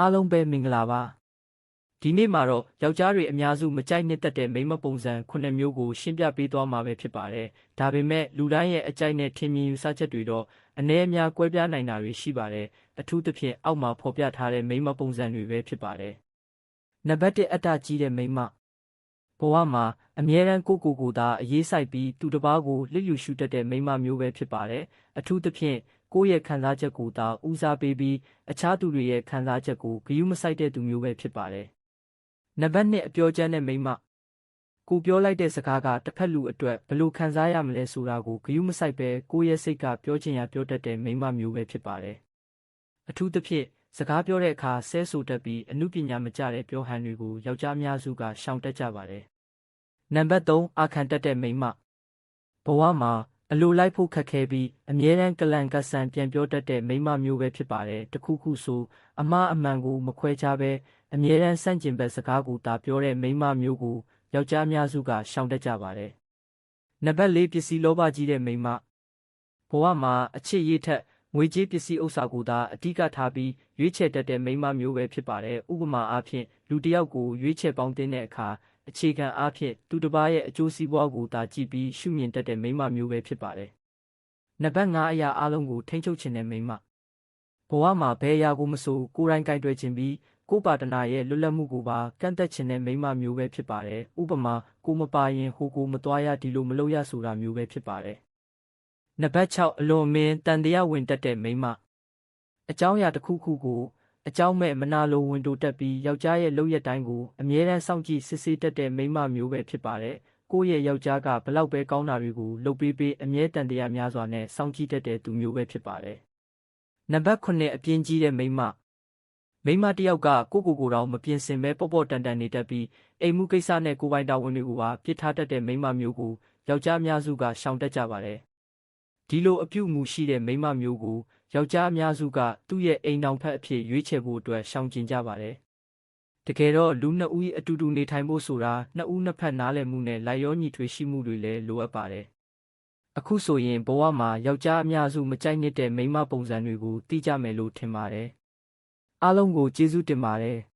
အားလုံးပဲမင်္ဂလာပါဒီနေ့မှာတော့ယောက်ျားတွေအများစုမကြိုက်နှစ်သက်တဲ့မိန်းမပုံစံ9မျိုးကိုရှင်းပြပေးသွားမှာပဲဖြစ်ပါတယ်ဒါပေမဲ့လူတိုင်းရဲ့အကြိုက်နဲ့ထင်မြင်ယူဆချက်တွေတော့အနည်းအများကွဲပြားနိုင်တာတွေရှိပါတယ်အထူးသဖြင့်အောက်မှာဖော်ပြထားတဲ့မိန်းမပုံစံတွေပဲဖြစ်ပါတယ်နံပါတ်1အတ္တကြီးတဲ့မိန်းမဘဝမှာအမြဲတမ်းကိုယ့်ကိုယ်ကိုယ်သာအရေးဆိုင်ပြီးသူတစ်ပါးကိုလစ်လျူရှုတတ်တဲ့မိန်းမမျိုးပဲဖြစ်ပါတယ်အထူးသဖြင့် ကိုယ့်ရဲ့ခံစားချက်ကိုသာဦးစားပေးပြီးအခြားသူတွေရဲ့ခံစားချက်ကိုဂရုမစိုက်တဲ့သူမျိုးပဲဖြစ်ပါတယ်။နံပါတ်2အပြောချမ်းတဲ့မိန်းမကိုပြောလိုက်တဲ့စကားကတစ်ဖက်လူအတွက်ဘယ်လိုခံစားရမလဲဆိုတာကိုဂရုမစိုက်ပဲကိုယ့်ရဲ့စိတ်ကပြောချင်ရပြောတတ်တဲ့မိန်းမမျိုးပဲဖြစ်ပါတယ်။အထူးသဖြင့်စကားပြောတဲ့အခါဆဲဆိုတတ်ပြီးအမှုပညာမကျတဲ့ပြောဟန်တွေကိုယောက်ျားအများစုကရှောင်တတ်ကြပါတယ်။နံပါတ်3အာခံတတ်တဲ့မိန်းမဘဝမှာ အလိုလိုက်ဖို့ခက်ခဲပြီးအမြဲတမ်းကလန်ကဆန်ပြန်ပြောတတ်တဲ့မိန်းမမျိုးပဲဖြစ်ပါတယ်တခုခုဆိုအမှားအမှန်ကိုမခွဲခြားပဲအမြဲတမ်းဆန့်ကျင်ဘက်စကားကိုသာပြောတဲ့မိန်းမမျိုးကိုယောက်ျားအများစုကရှောင်တတ်ကြပါတယ်နံပါတ်၄ပစ္စည်းလောဘကြီးတဲ့မိန်းမဘဝမှာအချစ်ရေးထက်ငွေကြေးပစ္စည်းဥစ္စာကိုသာအဓိကထားပြီးရွေးချယ်တတ်တဲ့မိန်းမမျိုးပဲဖြစ်ပါတယ်ဥပမာအားဖြင့်လူတစ်ယောက်ကိုရွေးချယ်ပေါင်းတင်တဲ့အခါ အခြေခံအားဖြင့်သူတစ်ပါးရဲ့အကျိုးစီးပွားကိုသာကြည့်ပြီးရှုမြင်တတ်တဲ့မိန်းမမျိုးပဲဖြစ်ပါတယ်။နံပါတ်5အရာအလုံးကိုထိန်းချုပ်ခြင်းတဲ့မိန်းမဘဝမှာဘယ်အရာကိုမဆိုကိုယ်တိုင်ကင်တွယ်ခြင်းပြီးကိုယ်ပါတနာရဲ့လွတ်လပ်မှုကိုပါကန့်သက်ခြင်းတဲ့မိန်းမမျိုးပဲဖြစ်ပါတယ်။ဥပမာကိုမပါရင်ဟိုကိုမသွားရဒီလိုမလုပ်ရဆိုတာမျိုးပဲဖြစ်ပါတယ်။နံပါတ်6အလွန်မင်းတန်တရားဝင်တတ်တဲ့မိန်းမအကြောင်းအရာတစ်ခုခုကို အကြောင်းမဲ့မနာလိုဝင်တိုတက်ပြီးယောက်ျားရဲ့လုပ်ရက်တိုင်းကိုအမြဲတမ်းစောင့်ကြည့်စစ်ဆေးတတ်တဲ့မိန်းမမျိုးပဲဖြစ်ပါတယ်။ကိုယ့်ရဲ့ယောက်ျားကဘလောက်ပဲကောင်းတာတွေကိုလုပ်ပေးပေးအမြဲတန်တရားများစွာနဲ့စောင့်ကြည့်တတ်တဲ့သူမျိုးပဲဖြစ်ပါတယ်။နံပါတ်9အပြင်းကြီးတဲ့မိန်းမမိန်းမတစ်ယောက်ကကိုကိုကိုယ်တော်မပြင်ဆင်ပဲပေါ့ပေါ့တန်တန်နေတတ်ပြီးအိမ်မှုကိစ္စနဲ့ကိုယ်ပိုင်တာဝန်တွေကိုပါပြစ်ထားတတ်တဲ့မိန်းမမျိုးကိုယောက်ျားများစုကရှောင်တတ်ကြပါတယ်။ဒီလိုအပြုအမူရှိတဲ့မိန်းမမျိုးကို ယောက်ျားအများစုကသူ့ရဲ့အိမ်တောင်ဖက်အဖြစ်ရွေးချယ်ဖို့အတွက်ရှောင်ကျဉ်ကြပါတယ်။တကယ်တော့လူနှစ်ဦးအတူတူနေထိုင်ဖို့ဆိုတာနှစ်ဦးနှစ်ဖက်နားလည်မှုနဲ့လိုက်ရောညီထွေရှိမှုတွေလည်းလိုအပ်ပါတယ်။အခုဆိုရင်ဘဝမှာယောက်ျားအများစုမကြိုက်နှစ်တဲ့မိန်းမပုံစံတွေကိုသိကြမယ်လို့ထင်ပါတယ်။အားလုံးကိုကျေးဇူးတင်ပါတယ်။